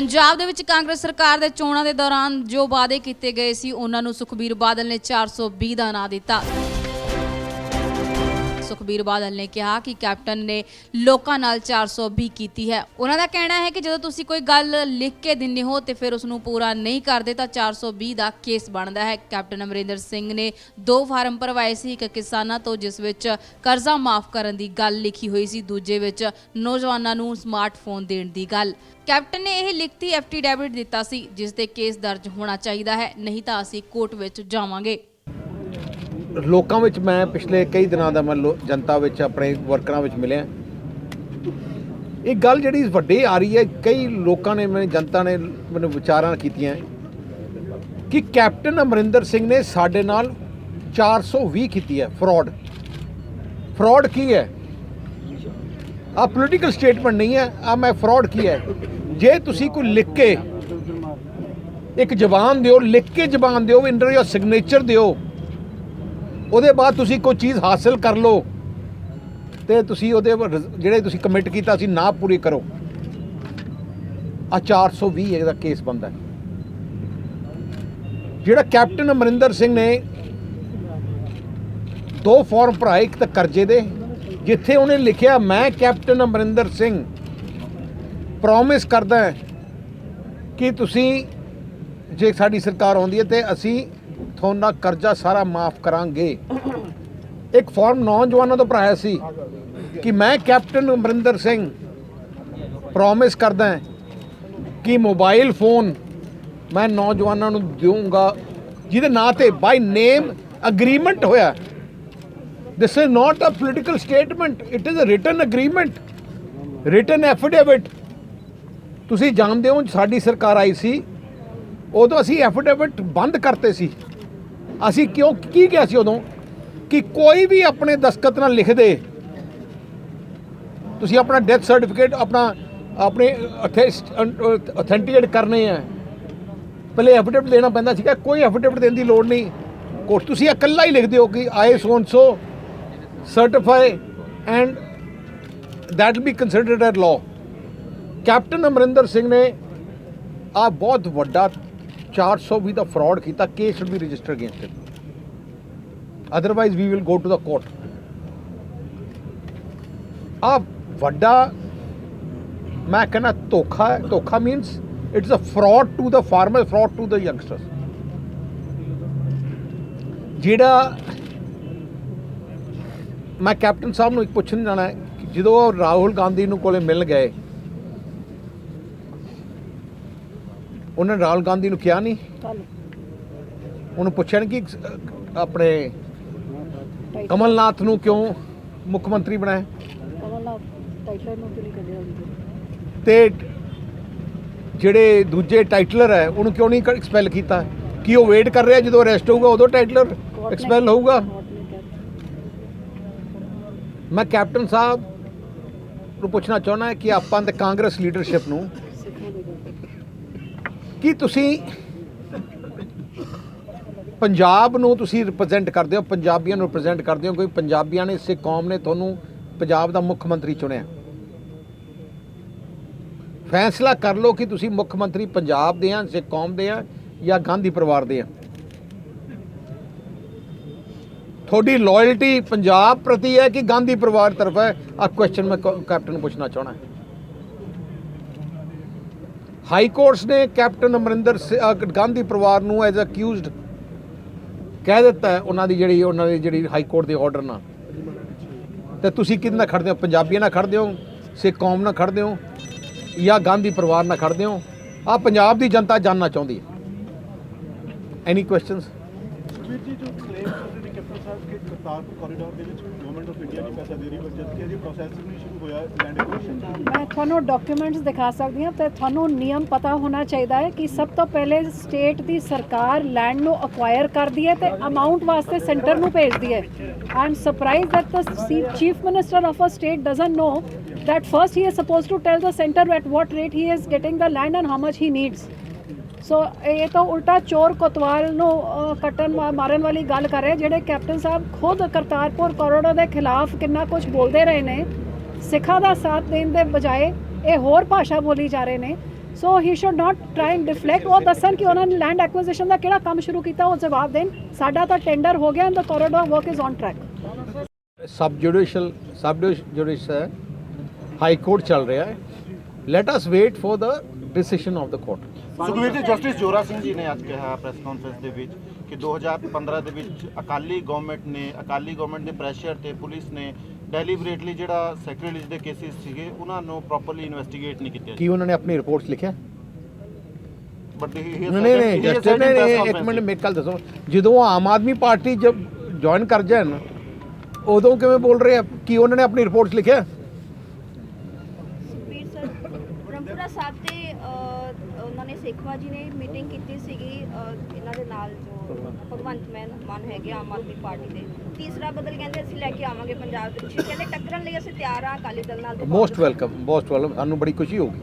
ਪੰਜਾਬ ਦੇ ਵਿੱਚ ਕਾਂਗਰਸ ਸਰਕਾਰ ਦੇ ਚੋਣਾਂ ਦੇ ਦੌਰਾਨ ਜੋ ਵਾਅਦੇ ਕੀਤੇ ਗਏ ਸੀ, ਉਹਨਾਂ ਨੂੰ ਸੁਖਬੀਰ ਬਾਦਲ ਨੇ 420 ਦਾ ਨਾਂ ਦਿੱਤਾ। ਸੁਖਬੀਰ ਬਾਦਲ ਨੇ ਕਿਹਾ ਕਿ ਕੈਪਟਨ ਨੇ ਲੋਕਾਂ ਨਾਲ 420 ਕੀਤੀ ਹੈ। ਉਹਨਾਂ ਦਾ ਕਹਿਣਾ ਹੈ ਕਿ ਜਦੋਂ ਤੁਸੀਂ ਕੋਈ ਗੱਲ ਲਿਖ ਕੇ ਦਿੰਦੇ ਹੋ ਤੇ ਫਿਰ ਉਸ ਨੂੰ ਪੂਰਾ ਨਹੀਂ ਕਰਦੇ ਤਾਂ 420 ਦਾ ਕੇਸ ਬਣਦਾ ਹੈ। ਕੈਪਟਨ ਅਮਰਿੰਦਰ ਸਿੰਘ ਨੇ ਦੋ ਫਾਰਮ ਭਰਵਾਏ ਸੀ, ਇੱਕ ਕਿਸਾਨਾਂ ਤੋਂ, ਜਿਸ ਵਿੱਚ ਕਰਜ਼ਾ ਮਾਫ ਕਰਨ ਦੀ ਗੱਲ ਲਿਖੀ ਹੋਈ ਸੀ, ਦੂਜੇ ਵਿੱਚ ਨੌਜਵਾਨਾਂ ਨੂੰ ਸਮਾਰਟਫੋਨ ਦੇਣ ਦੀ ਗੱਲ। ਕੈਪਟਨ ਨੇ ਇਹ ਲਿਖਤੀ ਐਫਟੀਡੈਵਿਟ ਦਿੱਤਾ ਸੀ, ਜਿਸ ਤੇ ਕੇਸ ਦਰਜ ਹੋਣਾ ਚਾਹੀਦਾ ਹੈ, ਨਹੀਂ ਤਾਂ ਅਸੀਂ ਕੋਰਟ ਵਿੱਚ ਜਾਵਾਂਗੇ। ਲੋਕਾਂ ਵਿੱਚ ਮੈਂ ਪਿਛਲੇ ਕਈ ਦਿਨਾਂ ਦਾ ਮੈਂ ਲੋ- ਜਨਤਾ ਵਿੱਚ ਆਪਣੇ ਵਰਕਰਾਂ ਵਿੱਚ ਮਿਲਿਆ। ਇਹ ਗੱਲ ਜਿਹੜੀ ਵੱਡੀ ਆ ਰਹੀ ਹੈ, ਕਈ ਲੋਕਾਂ ਨੇ ਮੈਨੂੰ, ਜਨਤਾ ਨੇ ਮੈਨੂੰ ਵਿਚਾਰਾਂ ਕੀਤੀਆਂ। ਕਿ ਕੈਪਟਨ ਅਮਰਿੰਦਰ ਸਿੰਘ ਨੇ ਸਾਡੇ ਨਾਲ 420 ਕੀਤੀ ਹੈ ਫਰਾਡ। ਫਰਾਡ ਕੀ ਹੈ? ਆ ਪੋਲੀਟੀਕਲ ਸਟੇਟਮੈਂਟ ਨਹੀਂ ਹੈ ਆ ਮੈਂ ਫਰਾਡ ਕੀ ਹੈ? ਜੇ ਤੁਸੀਂ ਕੋਈ ਲਿਖ ਕੇ ਇੱਕ ਜ਼ਬਾਨ ਦਿਓ, ਲਿਖ ਕੇ ਜ਼ਬਾਨ ਦਿਓ ਇੰਡਰ ਜਾਂ ਸਿਗਨੇਚਰ ਦਿਓ ਉਹਦੇ ਬਾਅਦ ਤੁਸੀਂ ਕੋਈ ਚੀਜ਼ ਹਾਸਲ ਕਰ ਲਓ ਤੇ ਤੁਸੀਂ ਉਹਦੇ ਜਿਹੜੇ ਤੁਸੀਂ ਕਮਿਟ ਕੀਤਾ ਸੀ ਨਾ ਪੂਰੀ ਕਰੋ। ਆ 420 ਇਹਦਾ ਕੇਸ ਬੰਦਾ ਜਿਹੜਾ ਕੈਪਟਨ ਅਮਰਿੰਦਰ ਸਿੰਘ ਨੇ ਦੋ ਫਾਰਮ ਭਰਾਏ, ਇੱਕ ਤਾਂ ਕਰਜ਼ੇ ਦੇ, ਜਿੱਥੇ ਉਹਨੇ ਲਿਖਿਆ, ਮੈਂ ਕੈਪਟਨ ਅਮਰਿੰਦਰ ਸਿੰਘ ਪ੍ਰੋਮਿਸ ਕਰਦਾ ਕਿ ਤੁਸੀਂ, ਜੇ ਸਾਡੀ ਸਰਕਾਰ ਆਉਂਦੀ ਹੈ ਤੇ ਅਸੀਂ ਤੁਹਾਡਾ ਕਰਜ਼ਾ ਸਾਰਾ ਮਾਫ ਕਰਾਂਗੇ। ਇੱਕ ਫਾਰਮ ਨੌਜਵਾਨਾਂ ਤੋਂ ਭਰਾਇਆ ਸੀ ਕਿ ਮੈਂ ਕੈਪਟਨ ਅਮਰਿੰਦਰ ਸਿੰਘ ਪ੍ਰੋਮਿਸ ਕਰਦਾ ਕਿ ਮੋਬਾਈਲ ਫੋਨ ਮੈਂ ਨੌਜਵਾਨਾਂ ਨੂੰ ਦੇਵਾਂਗਾ ਜਿਹਦੇ ਨਾਂ ਤੇ ਬਾਈ ਨੇਮ ਅਗਰੀਮੈਂਟ ਹੋਇਆ। This is not a political statement it is a written agreement written affidavit ਤੁਸੀਂ ਜਾਣਦੇ ਹੋ ਸਾਡੀ ਸਰਕਾਰ ਆਈ ਸੀ, ਉਦੋਂ ਅਸੀਂ ਐਫੀਡੇਵਿਟ ਬੰਦ ਕਰਤੇ ਸੀ। ਅਸੀਂ ਕਿਉਂ, ਕੀ ਕਿਹਾ ਸੀ ਉਦੋਂ? ਕਿ ਕੋਈ ਵੀ ਆਪਣੇ ਦਸਖਤ ਨਾਲ ਲਿਖ ਦੇ ਤੁਸੀਂ ਆਪਣਾ ਡੈਥ ਸਰਟੀਫਿਕੇਟ ਆਪਣਾ, ਆਪਣੇ ਅਥੈਂਟੀਕੇਟ ਕਰਨੇ ਆ। ਪਹਿਲੇ ਐਫੀਡੇਵਿਟ ਦੇਣਾ ਪੈਂਦਾ ਸੀਗਾ, ਕੋਈ ਐਫੀਡੇਵਿਟ ਦੇਣ ਦੀ ਲੋੜ ਨਹੀਂ। ਕੋਰਟ, ਤੁਸੀਂ ਇਕੱਲਾ ਹੀ ਲਿਖਦੇ ਹੋ ਕਿ I sworn so certify and that will be considered as law captain Amarinder Singh ਨੇ ਆ ਬਹੁਤ ਵੱਡਾ 420 ਦਾ ਫਰਾਡ ਕੀਤਾ case should be register against him otherwise we will go to the court ਆ ਵੱਡਾ ਮੈਂ ਕਹਿੰਦਾ ਧੋਖਾ ਧੋਖਾ means it's a fraud to the farmer fraud to the youngsters ਜਿਹੜਾ ਮੈਂ ਕੈਪਟਨ ਸਾਹਿਬ ਨੂੰ ਇੱਕ ਪੁੱਛਣ ਜਾਣਾ ਜਦੋਂ ਉਹ ਰਾਹੁਲ ਗਾਂਧੀ ਨੂੰ ਕੋਲੇ ਮਿਲ ਗਏ ਉਹਨਾਂ ਨੇ ਰਾਹੁਲ ਗਾਂਧੀ ਨੂੰ ਕਿਹਾ ਨਹੀਂ? ਉਹਨੂੰ ਨਹੀਂ ਕਿ ਆਪਣੇ ਕਮਲਨਾਥ ਨੂੰ ਕਿਉਂ ਮੁੱਖ ਮੰਤਰੀ ਬਣਾਇਆ? ਤੇ ਜਿਹੜੇ ਦੂਜੇ ਟਾਈਟਲਰ ਹੈ ਉਹਨੂੰ ਕਿਉਂ ਨਹੀਂ ਐਕਸਪੈਲ ਕੀਤਾ? ਕੀ ਉਹ ਵੇਟ ਕਰ ਰਿਹਾ ਜਦੋਂ ਅਰੈਸਟ ਹੋਊਗਾ ਉਦੋਂ ਟਾਈਟਲਰ ਐਕਸਪੈਲ ਹੋਊਗਾ? ਮੈਂ ਕੈਪਟਨ ਸਾਹਿਬ ਨੂੰ ਪੁੱਛਣਾ ਚਾਹੁੰਦਾ ਕਿ ਆਪਾਂ ਤੇ ਕਾਂਗਰਸ ਲੀਡਰਸ਼ਿਪ ਨੂੰ ਕੀ ਤੁਸੀਂ ਪੰਜਾਬ ਨੂੰ ਤੁਸੀਂ ਰਿਪਰੈਜ਼ੈਂਟ ਕਰਦੇ ਹੋ? ਪੰਜਾਬੀਆਂ ਨੂੰ ਰਿਪਰੈਜ਼ੈਂਟ ਕਰਦੇ ਹੋ? ਕੋਈ ਪੰਜਾਬੀਆਂ ਨੇ ਸਿੱਖ ਕੌਮ ਨੇ ਤੁਹਾਨੂੰ ਪੰਜਾਬ ਦਾ ਮੁੱਖ ਮੰਤਰੀ ਚੁਣਿਆ? ਫੈਸਲਾ ਕਰ ਲਓ ਕਿ ਤੁਸੀਂ ਮੁੱਖ ਮੰਤਰੀ ਪੰਜਾਬ ਦੇ ਆ ਸਿੱਖ ਕੌਮ ਦੇ ਆ ਜਾਂ ਗਾਂਧੀ ਪਰਿਵਾਰ ਦੇ ਆ। ਤੁਹਾਡੀ ਲਾਇਲਟੀ ਪੰਜਾਬ ਪ੍ਰਤੀ ਹੈ ਕਿ ਗਾਂਧੀ ਪਰਿਵਾਰ ਤਰਫ ਹੈ? ਆ ਕੁਐਸਚਨ ਮੈਂ ਕੈਪਟਨ ਨੂੰ ਪੁੱਛਣਾ ਚਾਹਣਾ ਹਾਈ ਕੋਰਟਸ ਨੇ ਕੈਪਟਨ ਅਮਰਿੰਦਰ ਗਾਂਧੀ ਪਰਿਵਾਰ ਨੂੰ ਐਜ਼ ਅਕਿਊਜ਼ਡ ਕਹਿ ਦਿੱਤਾ ਉਹਨਾਂ ਦੀ ਜਿਹੜੀ, ਉਹਨਾਂ ਦੀ ਜਿਹੜੀ ਹਾਈ ਕੋਰਟ ਦੇ ਆਰਡਰ ਨਾਲ। ਤੇ ਤੁਸੀਂ ਕਿਹਦੇ ਨਾਲ ਖੜਦੇ ਹੋ? ਪੰਜਾਬੀਆਂ ਨਾਲ ਖੜਦੇ ਹੋ? ਸਿੱਖ ਕੌਮ ਨਾਲ ਖੜਦੇ ਹੋ? ਜਾਂ ਗਾਂਧੀ ਪਰਿਵਾਰ ਨਾਲ ਖੜਦੇ ਹੋ? ਆ ਪੰਜਾਬ ਦੀ ਜਨਤਾ ਜਾਨਣਾ ਚਾਹੁੰਦੀ ਹੈ। ਐਨੀ ਕੁਐਸਚਨਸ ਵੀਰ ਸਾਹਿਬ, ਕਿ ਕਰਤਾਰਪੁਰ ਕੋਰੀਡੋਰ ਦੇ ਵਿੱਚ ਗਵਰਨਮੈਂਟ ਆਫ ਇੰਡੀਆ ਨਹੀਂ ਪੈਸਾ ਦੇ ਰਹੀ ਪਰ ਜਦ ਕਿ ਅਜੇ ਪ੍ਰੋਸੈਸ ਨਹੀਂ ਸ਼ੁਰੂ ਹੋਇਆ ਲੈਂਡ ਐਕੁਇਜ਼ੀਸ਼ਨ ਮੈਂ ਤੁਹਾਨੂੰ ਡਾਕੂਮੈਂਟਸ ਦਿਖਾ ਸਕਦੀ ਹਾਂ, ਤੇ ਤੁਹਾਨੂੰ ਨਿਯਮ ਪਤਾ ਹੋਣਾ ਚਾਹੀਦਾ ਹੈ ਕਿ ਸਭ ਤੋਂ ਪਹਿਲੇ ਸਟੇਟ ਦੀ ਸਰਕਾਰ ਲੈਂਡ ਨੂੰ ਅਕਵਾਇਰ ਕਰਦੀ ਹੈ ਤੇ ਅਮਾਉਂਟ ਵਾਸਤੇ ਸੈਂਟਰ ਨੂੰ ਭੇਜਦੀ ਹੈ। I am surprise that the chief minister of a state doesn't know that first he is supposed to tell the center at what rate he is getting the land and how much he needs so ਇਹ ਤਾਂ ਉਲਟਾ ਚੋਰ ਕੋਤਵਾਲ ਨੂੰ ਅਹ, ਕੱਟਣ ਮਾ- ਮਾਰਨ ਵਾਲੀ ਗੱਲ ਕਰ ਰਹੇ ਜਿਹੜੇ ਕੈਪਟਨ ਸਾਹਿਬ ਖੁਦ ਕਰਤਾਰਪੁਰ ਕੋਰੀਡੋਰ ਦੇ ਖਿਲਾਫ ਕਿੰਨਾ ਕੁਝ ਬੋਲਦੇ ਰਹੇ ਨੇ ਸਿੱਖਾਂ ਦਾ ਸਾਥ ਦੇਣ ਦੇ ਬਜਾਏ ਇਹ ਹੋਰ ਭਾਸ਼ਾ ਬੋਲੀ ਜਾ ਰਹੇ ਨੇ। So he should not try and deflect ਉਹ ਦੱਸਣ ਕਿ ਉਹਨਾਂ ਨੇ ਲੈਂਡ ਐਕੁਜੀਸ਼ਨ ਦਾ ਕਿਹੜਾ ਕੰਮ ਸ਼ੁਰੂ ਕੀਤਾ ਉਹ ਜਵਾਬ ਦੇਣ। ਸਾਡਾ ਤਾਂ ਟੈਂਡਰ ਹੋ ਗਿਆ and the corridor work is on track sub judicial sub judicial high court ਚੱਲ ਰਿਹਾ ਹੈ। Let us wait for the decision of the court Sukhvir ji justice Zora Singh ji ਨੇ ਅੱਜ ਕਿਹਾ ਪ੍ਰੈਸ ਕਾਨਫਰੰਸ ਦੇ ਵਿੱਚ ਕਿ 2015 ਦੇ ਵਿੱਚ ਅਕਾਲੀ ਗਵਰਨਮੈਂਟ ਨੇ ਅਕਾਲੀ ਗਵਰਨਮੈਂਟ ਦੇ ਪ੍ਰੈਸ਼ਰ ਤੇ ਪੁਲਿਸ ਨੇ ਡੈਲੀਬਰੇਟਲੀ ਜਿਹੜਾ ਸੈਕਟਰੀਜ ਦੇ ਕੇਸਿਸ ਸੀਗੇ ਉਹਨਾਂ ਨੂੰ ਪ੍ਰੋਪਰਲੀ ਇਨਵੈਸਟੀਗੇਟ ਨਹੀਂ ਕੀਤਾ। ਕੀ ਉਹਨਾਂ ਨੇ ਆਪਣੀ ਰਿਪੋਰਟਸ ਲਿਖਿਆ? ਬਟ ਨਹੀਂ ਨਹੀਂ ਨਹੀਂ ਨਹੀਂ ਇੱਕ ਮਿੰਟ ਮੇਰੇ ਕੱਲ ਦੱਸੋ। ਜਦੋਂ ਆਮ ਆਦਮੀ ਪਾਰਟੀ ਜਬ ਜੁਆਇਨ ਕਰ ਜਾਣ ਉਦੋਂ ਕਿਵੇਂ ਬੋਲ ਰਹੇ ਆ? ਕੀ ਉਹਨਾਂ ਨੇ ਆਪਣੀ ਰਿਪੋਰਟਸ ਲਿਖਿਆ ਸੁਖਬੀਰ ਸਰ ਬ੍ਰਹਮਪੁਰਾ ਸਾਹਿਬ ਤੇ ਉਹਨਾਂ ਨੇ ਸੇਖਵਾ ਜੀ ਨੇ ਮੀਟਿੰਗ ਕੀਤੀ ਸੀਗੀ ਇਹਨਾਂ ਦੇ ਨਾਲ ਜੋ ਭਗਵੰਤ ਮਾਨ। ਮਾਨ ਹੈਗੇ ਆਮ ਆਦਮੀ ਪਾਰਟੀ ਦੇ। ਤੀਸਰਾ ਬਦਲ ਕਹਿੰਦੇ ਅਸੀਂ ਲੈ ਕੇ ਆਵਾਂਗੇ ਪੰਜਾਬ ਦੇ ਵਿੱਚ। ਕਹਿੰਦੇ ਟੱਕਰਨ ਲਈ ਅਸੀਂ ਤਿਆਰ ਆ ਅਕਾਲੀ ਦਲ ਨਾਲ ਤੇ ਮੋਸਟ ਵੈਲਕਮ ਮੋਸਟ ਵੈਲਕਮ ਸਾਨੂੰ ਬੜੀ ਖੁਸ਼ੀ ਹੋਗੀ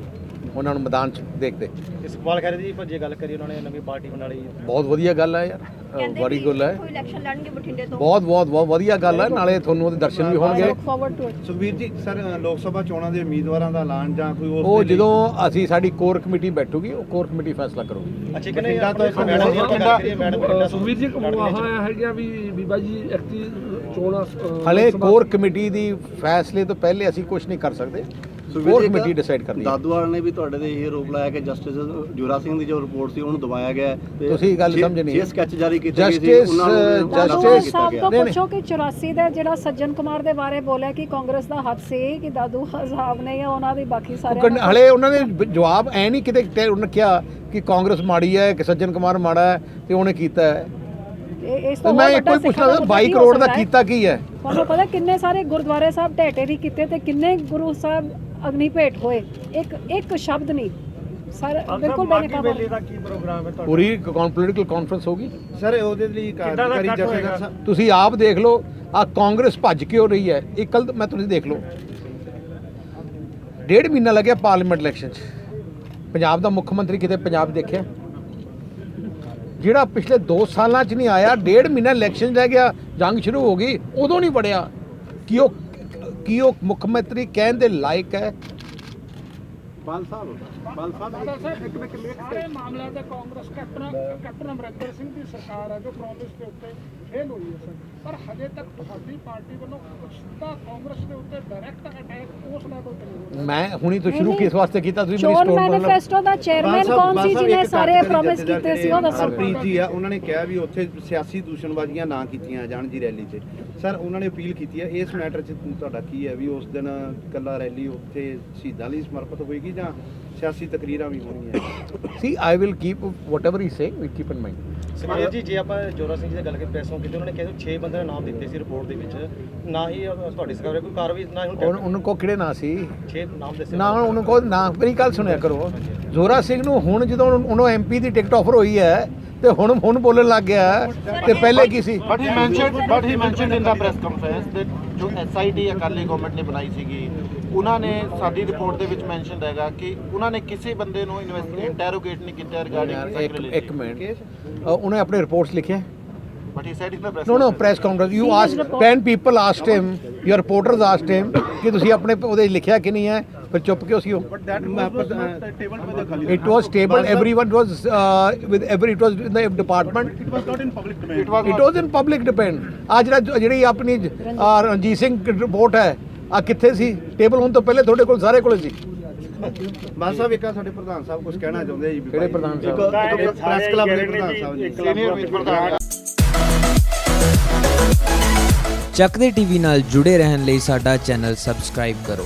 ਉਹਨਾਂ ਨੂੰ ਮੈਦਾਨ 'ਚ ਦੇਖਦੇ। ਇਸਕਬਾਲ ਖੈਰ ਦੀ ਭੱਜੇ ਗੱਲ ਕਰੀ ਉਹਨਾਂ ਨੇ ਨਵੀਂ ਪਾਰਟੀ ਬਣਾ ਲਈ ਬਹੁਤ ਵਧੀਆ ਗੱਲ ਹੈ ਯਾਰ ਕਹਿੰਦੇ ਬੜੀ ਵੀ ਗੱਲ ਹੈ ਕੋਈ ਇਲੈਕਸ਼ਨ ਲੜਨਗੇ ਬਠਿੰਡੇ ਤੋਂ। ਬਹੁਤ ਬਹੁਤ ਬਹੁਤ ਵਧੀਆ ਗੱਲ ਹੈ ਨਾਲੇ ਤੁਹਾਨੂੰ ਉਹਦੇ ਦਰਸ਼ਨ ਵੀ ਹੋਣਗੇ। ਸੁਖਬੀਰ ਜੀ ਸਰ ਲੋਕ ਸਭਾ ਚੋਣਾਂ ਦੇ ਉਮੀਦਵਾਰਾਂ ਦਾ ਐਲਾਨ ਜਾਂ ਕੋਈ ਉਸ ਉਹ ਜਦੋਂ ਅਸੀਂ ਸਾਡੀ ਕੋਰ ਕਮੇਟੀ ਬੈਠੂਗੀ ਉਹ ਕੋਰ ਕਮੇਟੀ ਫੈਸਲਾ ਕਰੂਗੀ। ਅੱਛਾ ਮੈਡਮ ਜੀ ਬਠਿੰਡਾ ਸੁਖਬੀਰ ਜੀ ਆਹ ਹੈਗਾ ਵੀ ਬੀਬਾ ਜੀ ਐਕਟੀ ਚੋਣਾਂ ਅਹ, ਹਲੇ ਕੋਰ ਕਮੇਟੀ ਦੀ ਫੈਸਲੇ ਤੋਂ ਪਹਿਲੇ ਅਸੀਂ ਕੁਝ ਨਹੀਂ ਕਰ ਸਕਦੇ। ਕੋਰ ਕਮੇਟੀ ਡਿਸਾਈਡ ਕਰਦੀ ਹੈ। ਦਾਦੂਵਾਲ ਨੇ ਵੀ ਤੁਹਾਡੇ ਤੇ ਇਹ ਆਰੋਪ ਲਾਇਆ ਕਿ ਜਸਟਿਸ ਜੁਰਾ ਸਿੰਘ ਦੀ ਜੋ ਰਿਪੋਰਟ ਸੀ ਉਹਨੂੰ ਦਬਾਇਆ ਗਿਆ ਹੈ ਤੇ ਤੁਸੀਂ ਗੱਲ ਸਮਝ ਨਹੀਂ। ਛੇ ਸਕੈਚ ਜਾਰੀ ਕੀਤੇ ਗਏ ਸੀ Justice, ਉਹਨਾਂ ਨੂੰ Justice- ਕੀਤਾ ਸਾਹਿਬ ਗਿਆ ਤੋਂ ਨਹੀਂ, ਪੁੱਛੋ ਕਿ 84 ਦਾ ਜਿਹੜਾ ਸੱਜਣ ਕੁਮਾਰ ਦੇ ਬਾਰੇ ਬੋਲਿਆ ਕਿ ਕਾਂਗਰਸ ਦਾ ਹੱਥ ਸੀ ਕਿ ਦਾਦੂ ਸਾਹਿਬ ਨੇ ਜਾਂ ਉਹਨਾਂ ਦੀ ਬਾਕੀ ਸਾਰੇ ਕਿਉਂਕਿ ਹਲੇ ਉਹਨਾਂ ਨੇ ਬ- ਜਵਾਬ ਐ ਨਹੀਂ ਕਿਤੇ ਉਹਨੇ ਕਿਹਾ ਕਿ ਕਾਂਗਰਸ ਮਾੜੀ ਹੈ ਕਿ ਸੱਜਣ ਕੁਮਾਰ ਮਾੜਾ ਹੈ ਤੇ ਉਹਨੇ ਕੀਤਾ ਹੈ। ਇਸ ਤੇ ਮੈਂ ਇੱਕੋ ਹੀ ਵੱਡਾ ਪੁੱਛਣਾ ਸਿੱਖਾਂ ਦਾ 22 ਕੀ ਹੋ ਕਰੋੜ ਦਾ? ਕੀਤਾ ਕੀ ਹੈ? ਤੁਹਾਨੂੰ ਪਤਾ ਕਿੰਨੇ ਸਾਰੇ ਗੁਰਦੁਆਰੇ ਸਾਹਿਬ ਢੇਟੇ ਦੀ ਕੀਤੇ ਤੇ ਕਿੰਨੇ ਗੁਰੂ ਸਾਹਿਬ ਅਗਨੀ ਭੇਟ ਹੋਏ? ਇੱਕ ਇੱਕ ਸ਼ਬਦ ਨਹੀਂ। ਸਰ ਬਿਲਕੁਲ ਬੇਨਕਾਬ ਦਾ ਕੀ ਪ੍ਰੋਗਰਾਮ ਹੈ ਪੂਰੀ ਪੋਲੀਟੀਕਲ ਕਾਨਫਰੰਸ ਹੋਗੀ ਸਰ ਉਹਦੇ ਲਈ ਕਾਰਜਕਾਰੀ ਜਥੇਦਾਰ ਸਾਹਿਬ ਤੁਸੀਂ ਆਪ ਦੇਖ ਲਓ ਆ ਕਾਂਗਰਸ ਭੱਜ ਕਿਉਂ ਰਹੀ ਹੈ ਇਹ ਕੱਲ ਮੈਂ ਤੁਸੀਂ ਦੇਖ ਲਓ। ਡੇਢ ਮਹੀਨਾ ਲੱਗਿਆ ਪਾਰਲੀਮੈਂਟ ਇਲੈਕਸ਼ਨ 'ਚ। ਪੰਜਾਬ ਦਾ ਮੁੱਖ ਮੰਤਰੀ ਕਿਤੇ ਪੰਜਾਬ ਦੇਖਿਆ? ਜਿਹੜਾ ਪਿਛਲੇ 2 ਸਾਲਾਂ 'ਚ ਨਹੀਂ ਆਇਆ, ਡੇਢ ਮਹੀਨਾ ਇਲੈਕਸ਼ਨ ਰਹਿ ਗਿਆ, ਜੰਗ ਸ਼ੁਰੂ ਹੋ ਗਈ, ਉਦੋਂ ਨਹੀਂ ਵੜਿਆ। ਕਿ ਉਹ, ਕੀ ਉਹ ਮੁੱਖ ਮੰਤਰੀ ਕਹਿਣ ਦੇ ਲਾਇਕ ਹੈ? ਬਾਲ ਸਾਹਿਬ ਸਾਰੇ ਮਾਮਲਿਆਂ ਤੇ ਕਾਂਗਰਸ ਕੈਪਟਨ ਕੈਪਟਨ ਅਮਰਿੰਦਰ ਸਿੰਘ ਦੀ ਸਰਕਾਰ ਹੈ ਜੋ ਪ੍ਰੋਮਿਸ ਦੇ ਉੱਤੇ ਫੇਲ ਹੋਈ ਹੈ ਸਰ। ਪਰ ਹਜੇ ਤੱਕ ਤੁਹਾਡੀ ਪਾਰਟੀ ਵੱਲੋਂ ਸਿੱਧਾ ਕਾਂਗਰਸ ਦੇ ਉੱਤੇ ਡਾਇਰੈਕਟ ਅਟੈਕ ਉਸ ਲੈਵਲ ਤੇ ਨਹੀਂ ਹੋ ਰਿਹਾ ਮੈਂ ਹੁਣੀ ਤੋਂ ਸ਼ੁਰੂ ਕਿਸ ਵਾਸਤੇ ਕੀਤਾ? ਤੁਸੀਂ ਮੇਰੀ ਚੋਣ ਸਟੋਰ ਬੋਲਣਾ ਮੈਨੀਫੈਸਟੋ ਦਾ ਚੇਅਰਮੈਨ ਕੌਣ ਸੀ ਜਿਹਨੇ ਸਾਰੇ ਪ੍ਰੋਮਿਸ ਕੀਤੇ ਸੀ ਉਹ ਦੱਸੋ। ਹਰਪ੍ਰੀਤ ਜੀ ਆ ਉਹਨਾਂ ਨੇ ਕਿਹਾ ਵੀ ਉੱਥੇ ਸਿਆਸੀ ਦੂਸ਼ਣਬਾਜ਼ੀਆਂ ਨਾ ਕੀਤੀਆਂ ਜਾਣ ਜੀ ਰੈਲੀ 'ਚ। ਸਰ ਉਹਨਾਂ ਨੇ ਅਪੀਲ ਕੀਤੀ ਹੈ ਇਸ ਮੈਟਰ 'ਚ ਤੁਹਾਡਾ ਕੀ ਹੈ ਵੀ ਉਸ ਦਿਨ ਕੱਲਾ ਰੈਲੀ ਉੱਥੇ ਸ਼ਹੀਦਾਂ ਲਈ ਸਮਰਪਿਤ ਹੋਏਗੀ ਜਾਂ ਸਿਆਸੀ ਤਕਰੀਰਾਂ ਵੀ ਹੋਣਗੀਆਂ। See I will keep whatever he say we keep in mind Sukhbir ji ਜੇ ਆਪਾਂ ਜੋਰਾ ਸਿੰਘ ਜੀ ਦੀ ਗੱਲ ਕਰੀ ਪ੍ਰੈਸੋਂ ਕੀਤੀ ਉਹਨਾਂ ਨੇ ਕਿਹਾ 6 ਬੰਦੇ ਦੇ ਨਾਮ ਦਿੱਤੇ ਸੀ ਰਿਪੋਰਟ ਦੇ ਵਿੱਚ ਨਾ ਹੀ ਤੁਹਾਡੀ ਸਰਕਾਰ ਕੋਈ ਕਾਰਵਾਈ ਨਾ ਹੀ ਹੁਣ ਉਹਨਾਂ ਕੋ ਕਿਹੜੇ ਨਾਂ ਸੀ? 6 ਨਾਮ ਦੱਸੇ ਨਾ ਉਹਨੂੰ ਕੋ ਨਾ ਮੇਰੀ ਗੱਲ ਸੁਣਿਆ ਕਰੋ। ਜ਼ੋਰਾ ਸਿੰਘ ਨੂੰ ਹੁਣ ਜਦੋਂ ਉਹਨੂੰ ਐਮਪੀ ਦੀ ਟਿਕਟ ਆਫਰ ਹੋਈ ਹੈ ਤੇ ਹੁਣ ਹੁਣ ਬੋਲਣ ਲੱਗ ਗਿਆ। ਤੇ ਪਹਿਲੇ ਕੀ ਸੀ? But he mentioned but he mentioned in the press conference that ਜੋ ਐਸਆਈਟੀ ਅਕਾਲੀ ਗਵਰਨਮੈਂਟ ਨੇ ਬਣਾਈ ਸੀਗੀ ਉਹਨਾਂ ਨੇ ਸਾਡੀ ਰਿਪੋਰਟ ਦੇ ਵਿੱਚ ਮੈਂਸ਼ਨਡ ਹੈਗਾ ਕਿ ਉਹਨਾਂ ਨੇ ਕਿਸੇ ਬੰਦੇ ਨੂੰ ਇਨਵੈਸਟੀਗੇਟ ਇੰਟਰੋਗੇਟ ਨਹੀਂ ਕੀਤਾ ਰਿਗਾਰਡਿੰਗ ਇੱਕ ਇੱਕ ਮਿੰਟ। ਉਹਨੇ ਆਪਣੇ ਰਿਪੋਰਟਸ ਲਿਖਿਆ but he said in the press no no press conference you ask 10 people asked him your reporters asked him ਕਿ ਤੁਸੀਂ ਆਪਣੇ ਉਹਦੇ ਲਿਖਿਆ ਕਿ ਨਹੀਂ ਹੈ? ਫਿਰ ਚੁੱਪ ਕਿਉਂ ਸੀ ਉਹ ਬਟ ਦੈਟ ਟੇਬਲ ਤੇ ਖਾਲੀ It was stable. Everyone was with every. It was in the department. It was not in public domain it was It was in public depend. ਆ ਜਿਹੜਾ ਜਿਹੜੀ ਆਪਣੀ ਰਣਜੀਤ ਸਿੰਘ ਰਿਪੋਰਟ ਹੈ ਆ ਕਿੱਥੇ ਸੀ ਟੇਬਲ ਹੋਣ ਤੋਂ ਪਹਿਲੇ ਤੁਹਾਡੇ ਕੋਲ ਸਾਰੇ ਕੋਲ ਸੀ ਬਾਲ ਸਾਹਿਬ ਇੱਕ ਆ ਸਾਡੇ ਪ੍ਰਧਾਨ ਸਾਹਿਬ ਕੁਝ ਕਹਿਣਾ ਚਾਹੁੰਦੇ ਆ ਜੀ ਕਿਹੜੇ ਪ੍ਰਧਾਨ ਸਾਹਿਬ? ਪ੍ਰੈਸ ਕਲੱਬ ਦੇ ਪ੍ਰਧਾਨ ਸਾਹਿਬ ਜੀ ਸੀਨੀਅਰ ਵਿਚ ਪ੍ਰਧਾਨ ਚੱਕਦੇ ਟੀਵੀ ਨਾਲ ਜੁੜੇ ਰਹਿਣ ਲਈ ਸਾਡਾ ਚੈਨਲ ਸਬਸਕ੍ਰਾਈਬ ਕਰੋ